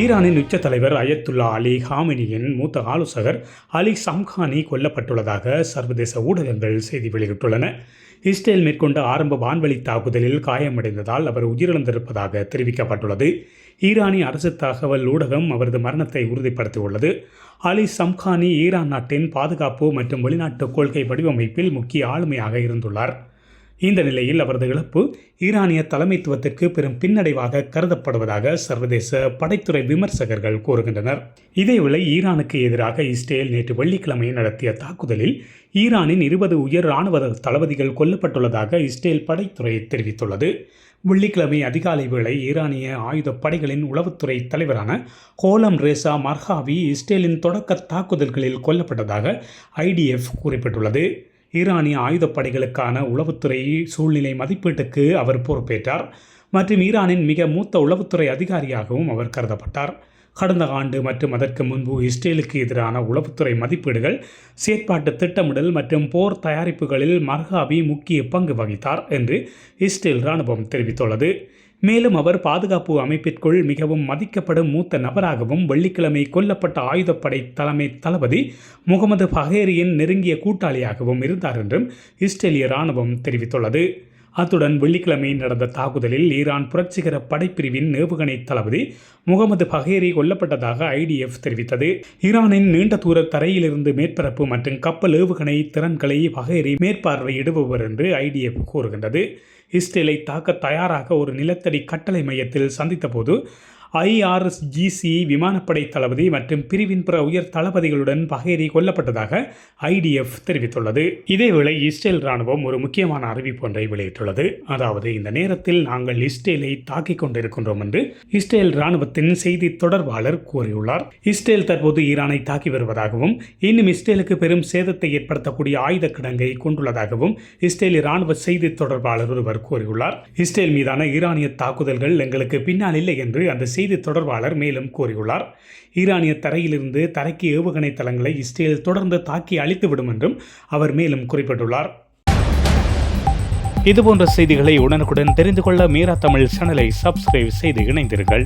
ஈரானின் உச்ச தலைவர் அயத்துல்லா அலி ஹாமினியின் மூத்த ஆலோசகர் அலி சம்கானி கொல்லப்பட்டுள்ளதாக சர்வதேச ஊடகங்கள் செய்தி வெளியிட்டுள்ளன. இஸ்ரேல் மேற்கொண்ட ஆரம்ப வான்வழி தாக்குதலில் காயமடைந்ததால் அவர் உயிரிழந்திருப்பதாக தெரிவிக்கப்பட்டுள்ளது. ஈரானிய அரசு தகவல் ஊடகம் அவரது மரணத்தை உறுதிப்படுத்தியுள்ளது. அலி சம்கானி ஈரான் நாட்டின் பாதுகாப்பு மற்றும் வெளிநாட்டு கொள்கை வடிவமைப்பில் முக்கிய ஆளுமையாக இருந்துள்ளார். இந்த நிலையில் அவரது இழப்பு ஈரானிய தலைமைத்துவத்திற்கு பெரும் பின்னடைவாக கருதப்படுவதாக சர்வதேச படைத்துறை விமர்சகர்கள் கூறுகின்றனர். இதேவேளை ஈரானுக்கு எதிராக இஸ்ரேல் நேற்று வெள்ளிக்கிழமை நடத்திய தாக்குதலில் ஈரானின் இருபது உயர் இராணுவ தளபதிகள் கொல்லப்பட்டுள்ளதாக இஸ்ரேல் படைத்துறை தெரிவித்துள்ளது. வெள்ளிக்கிழமை அதிகாலை வேளை ஈரானிய ஆயுதப் படைகளின் உளவுத்துறை தலைவரான கோலம் ரேசா மர்ஹாவி இஸ்ரேலின் தொடக்க தாக்குதல்களில் கொல்லப்பட்டதாக ஐடிஎஃப் குறிப்பிட்டுள்ளது. ஈரானிய ஆயுதப்படைகளுக்கான உளவுத்துறை சூழ்நிலை மதிப்பீட்டுக்கு அவர் பொறுப்பேற்றார் மற்றும் ஈரானின் மிக மூத்த உளவுத்துறை அதிகாரியாகவும் அவர் கருதப்பட்டார். கடந்த ஆண்டு மற்றும் அதற்கு முன்பு இஸ்ரேலுக்கு எதிரான உளவுத்துறை மதிப்பீடுகள் செயற்பாட்டு திட்டமிடல் மற்றும் போர் தயாரிப்புகளில் மர்ஹாபி முக்கிய பங்கு வகித்தார் என்று இஸ்ரேல் இராணுவம் தெரிவித்துள்ளது. மேலும் அவர் பாதுகாப்பு அமைப்பிற்குள் மிகவும் மதிக்கப்படும் மூத்த நபராகவும் வெள்ளிக்கிழமை கொல்லப்பட்ட ஆயுதப்படை தலைமை தளபதி முகமது பஹேரியின் நெருங்கிய கூட்டாளியாகவும் இருந்தார் என்றும் இஸ்ரேலிய இராணுவம் தெரிவித்துள்ளது. அத்துடன் வெள்ளிக்கிழமை நடந்த தாக்குதலில் ஈரான் புரட்சிகர படைப்பிரிவின் ஏவுகணை தளபதி முகமது பஹேரி கொல்லப்பட்டதாக ஐடிஎஃப் தெரிவித்தது. ஈரானின் நீண்ட தூர தரையிலிருந்து மேற்பரப்பு மற்றும் கப்பல் ஏவுகணை திறன்களை பஹேரி மேற்பார்வையிடுபவர் என்று ஐடிஎஃப் கூறுகின்றது. இஸ்ரேலை தாக்க தயாராக ஒரு நிலத்தடி கட்டளை மையத்தில் சந்தித்தபோது ஐஆர்எஸ்ஜிசி விமானப்படை தளபதி மற்றும் பிரிவின் பிற உயர் தளபதிகளுடன் பகேரி கொல்லப்பட்டதாக ஐடிஎஃப் தெரிவித்துள்ளது. இதேவேளை இஸ்ரேல் ராணுவம் ஒரு முக்கியமான அறிவிப்பு ஒன்றை வெளியிட்டுள்ளது. அதாவது இந்த நேரத்தில் நாங்கள் இஸ்ரேலை தாக்கிக் கொண்டிருக்கின்றோம் என்று இஸ்ரேல் ராணுவத்தின் செய்தி தொடர்பாளர் கூறியுள்ளார். இஸ்ரேல் தற்போது ஈரானை தாக்கி வருவதாகவும் இன்னும் இஸ்ரேலுக்கு பெரும் சேதத்தை ஏற்படுத்தக்கூடிய ஆயுத கிடங்கை கொண்டுள்ளதாகவும் இஸ்ரேலி ராணுவ செய்தி தொடர்பாளர் ஒருவர் கூறியுள்ளார். இஸ்ரேல் மீதான ஈரானிய தாக்குதல்கள் எங்களுக்கு பின்னால் இல்லை என்று அந்த செய்தி தொடர்பாளர் மேலும் கூறியுள்ளார். ஈரானிய தரையிலிருந்து தரைக்கு ஏவுகணை தளங்களை இஸ்ரேல் தொடர்ந்து தாக்கி அழித்துவிடும் என்றும் அவர் மேலும் குறிப்பிட்டுள்ளார். இதுபோன்ற செய்திகளை உடனுக்குடன் தெரிந்து கொள்ள மீரா தமிழ் சேனலை சப்ஸ்கிரைப் செய்து இணைந்தீர்கள்